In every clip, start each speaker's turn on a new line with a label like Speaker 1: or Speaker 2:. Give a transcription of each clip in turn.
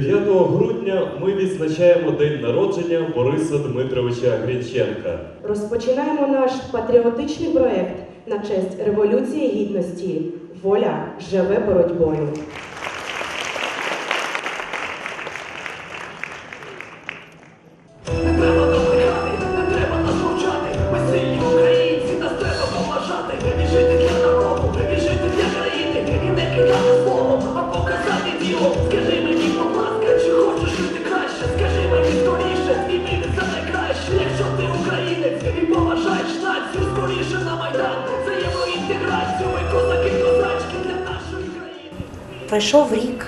Speaker 1: 9 грудня ми відзначаємо день народження Бориса Дмитровича Грінченка.
Speaker 2: Розпочинаємо наш патріотичний проект на честь Революції Гідності. Воля живе боротьбою.
Speaker 3: Пройшов рік,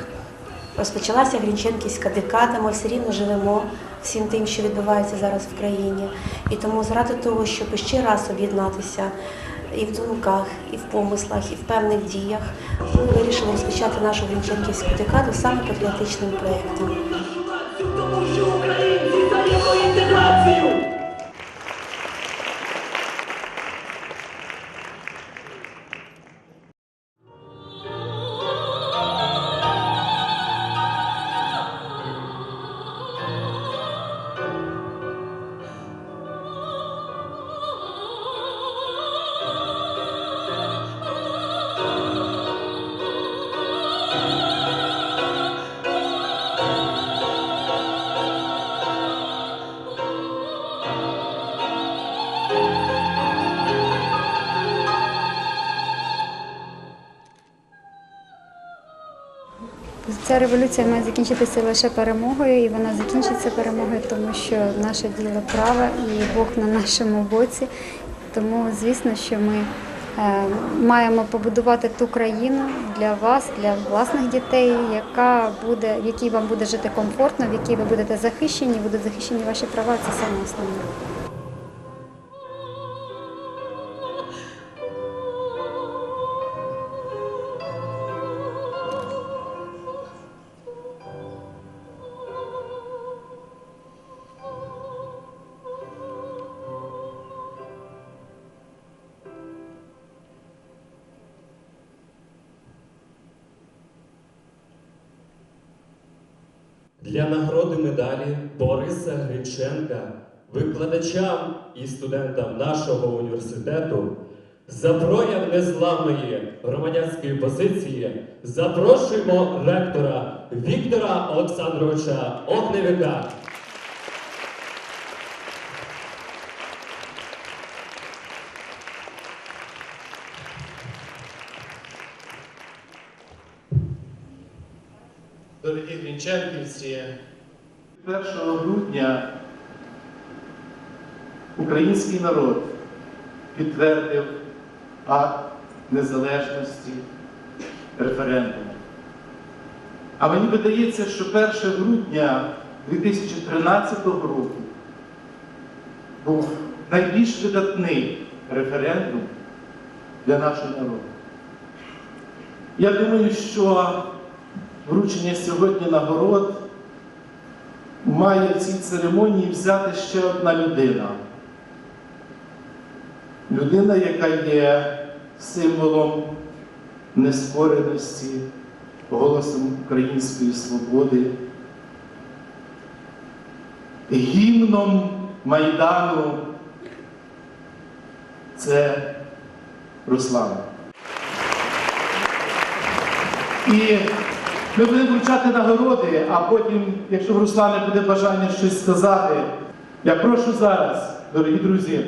Speaker 3: розпочалася Грінченківська декада, ми все рівно живемо всім тим, що відбувається зараз в країні. І тому заради того, щоб ще раз об'єднатися і в думках, і в помислах, і в певних діях, ми вирішили розпочати нашу Грінченківську декаду саме патріотичним проєктом.
Speaker 4: Ця революція має закінчитися лише перемогою, і вона закінчиться перемогою, тому що наше діло праве і Бог на нашому боці. Тому, звісно, що ми е, маємо побудувати ту країну для вас, для власних дітей, яка буде, в якій вам буде жити комфортно, в якій ви будете захищені, будуть захищені ваші права. Це саме основне.
Speaker 1: Для нагороди медалі Бориса Гринченка, викладачам і студентам нашого університету за прояв незламної громадянської позиції запрошуємо ректора Віктора Олександровича Огневика.
Speaker 5: Дорогі грінченківці, 1 грудня український народ підтвердив акт незалежності референдуму. А мені видається, що 1 грудня 2013 року був найбільш видатний референдум для нашого народу. Я думаю, що вручення сьогодні нагород має в цій церемонії взяти ще одна людина. Людина, яка є символом нескореності, голосом української свободи, гімном Майдану. Це Руслан. І ми будемо вручати нагороди, а потім, якщо в Руслана буде бажання щось сказати, я прошу зараз, дорогі друзі,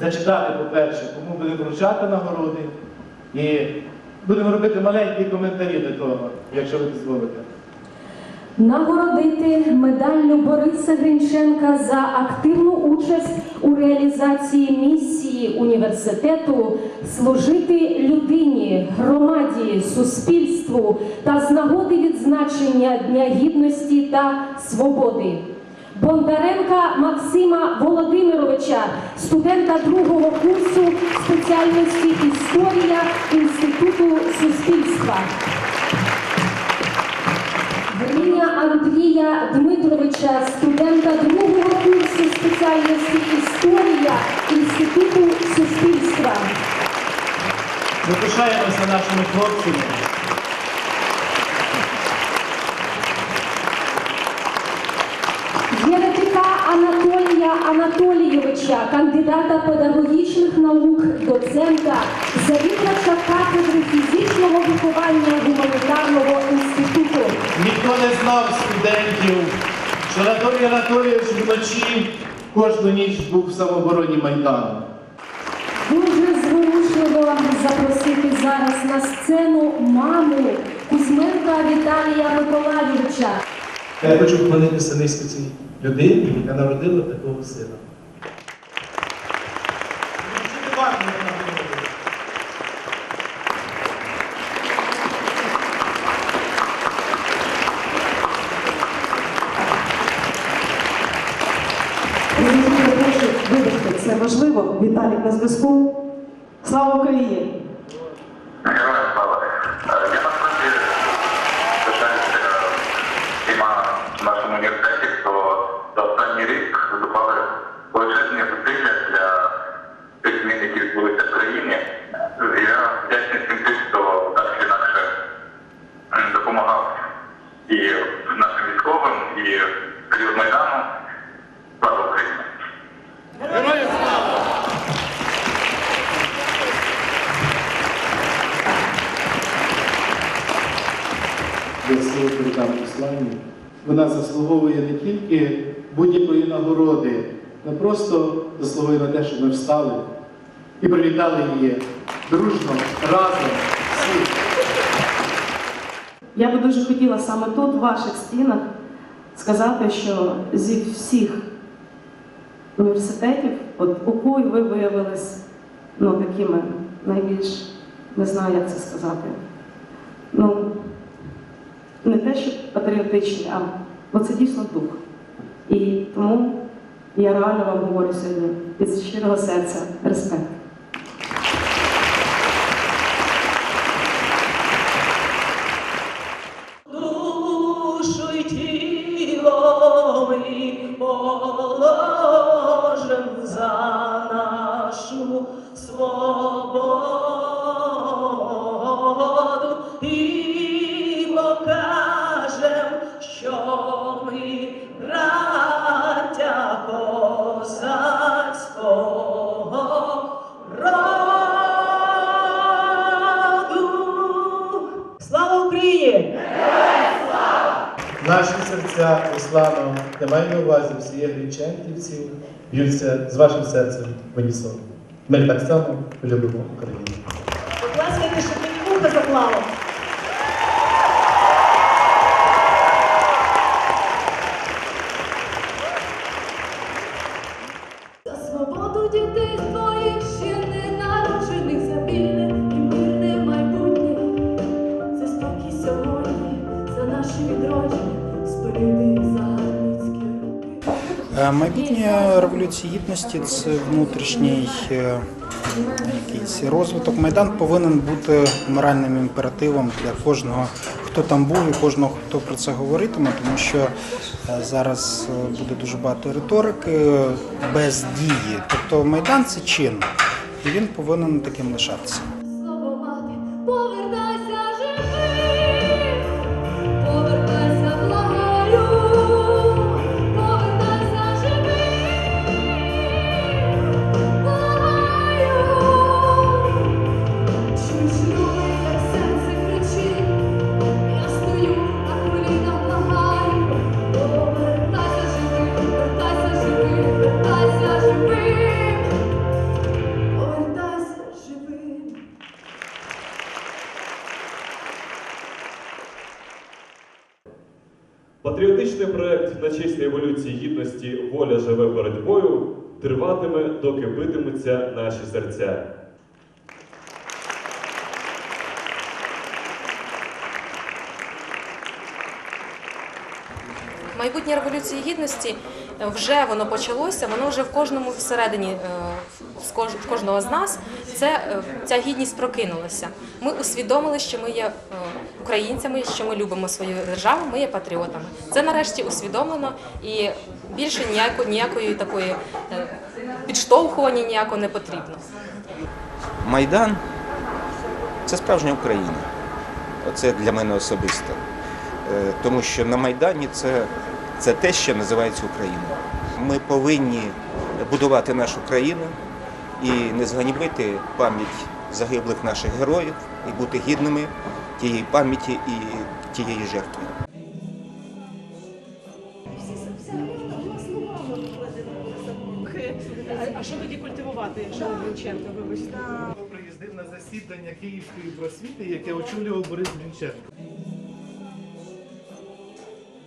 Speaker 5: зачитати, по-перше, кому будемо вручати нагороди. І будемо робити маленькі коментарі до того, якщо ви дозволите.
Speaker 6: Нагородити медаллю Бориса Гринченка за активну участь у реалізації місії університету служити людині, громаді, суспільству та з нагоди відзначення Дня гідності та свободи. Бондаренка Максима Володимировича, студента другого курсу спеціальності історія Інституту суспільства. Івана Андрія Дмитровича, студента другого курсу спеціальності історія інституту суспільства.
Speaker 5: Ми нашими хлопцями.
Speaker 6: Єретика Анатолія Анатолійовича, кандидата педагогічних наук, доцента завідувача кафедри фізичного виховання гуманітарного інституту.
Speaker 5: Ніхто не знав студентів, що Анатолій Анатолійович вночі кожну ніч був в самообороні Майдану.
Speaker 6: Дуже зворушливо запросити зараз на сцену маму Кузьменка Віталія Миколайовича.
Speaker 5: Я хочу вклонитися низько цій людині, яка народила такого сина.
Speaker 2: Вибачте, це важливо. Віталік на зв'язку. Слава Україні!
Speaker 7: Героям слава. Я насправді пишаюся в нашому університеті, хто за останній рік здобували величезні зусилля для тих змін, які відбулися в країні. Я вдячний всім тим, хто так чи інакше м, допомагав і нашим військовим, і в період Майдану. Слава Україні!
Speaker 5: Я слово передам посланню. Вона заслуговує не тільки будь-якої нагороди, не просто заслуговує на те, що ми встали і привітали її дружно, разом, всі.
Speaker 2: Я би дуже хотіла саме тут, в ваших стінах, сказати, що зі всіх університетів, от УКУ і ви виявились ну, такими найбільш, не знаю, як це сказати. Ну, не те, що патріотичні, а бо це дійсно дух. І тому я реально вам говорю сьогодні із щирого серця респект.
Speaker 5: Наші Руслана, я маю на увазі всіх греченківців, б'ються з вашим серцем в унісон. Ми так само любимо Україну.
Speaker 8: Майбутнє
Speaker 9: революції гідності це внутрішній е, якийсь розвиток. Майдан повинен бути моральним імперативом для кожного, хто там був, і кожного, хто про це говоритиме, тому що е, зараз е, буде дуже багато риторики без дії. Тобто Майдан це чин, і він повинен таким лишатися.
Speaker 1: Патріотичний проект на честь революції гідності Воля живе боротьбою триватиме, доки битимуться наші серця.
Speaker 10: Майбутнє революції гідності е, вже воно почалося, воно вже в кожному всередині е, в кожного з нас це е, ця гідність прокинулася. Ми усвідомили, що ми є українцями, що ми любимо свою державу, ми є патріотами. Це нарешті усвідомлено і більше ніякої ніякої такої підштовхування ніякого не потрібно.
Speaker 11: Майдан це справжня Україна. Це для мене особисто. Тому що на Майдані це, це те, що називається Україною.
Speaker 7: Ми повинні будувати нашу країну і не зганьбити пам'ять загиблих наших героїв і бути гідними тієї пам'яті і тієї жертви.
Speaker 12: А що тоді культивувати, якщо Гринченко, вибачте?
Speaker 5: Приїздив на засідання Київської просвіти, яке очолював Борис Грінченко.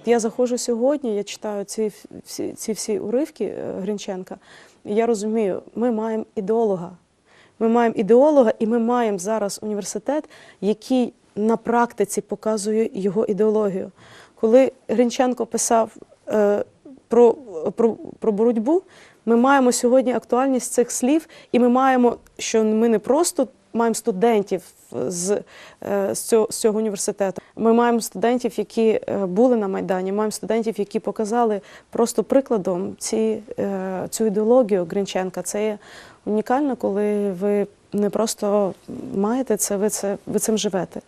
Speaker 12: Я заходжу сьогодні, я читаю ці всі, ці всі уривки е, Гринченка, і я розумію, ми маємо ідеолога. Ми маємо ідеолога, і ми маємо зараз університет, який на практиці показує його ідеологію. Коли Гринченко писав е, про, про, про боротьбу, ми маємо сьогодні актуальність цих слів, і ми маємо, що ми не просто маємо студентів з, е, з, цього, університету. Ми маємо студентів, які е, були на Майдані, маємо студентів, які показали просто прикладом ці, е, цю ідеологію Гринченка. Це є унікально, коли ви не просто маєте це, ви, це, ви цим живете.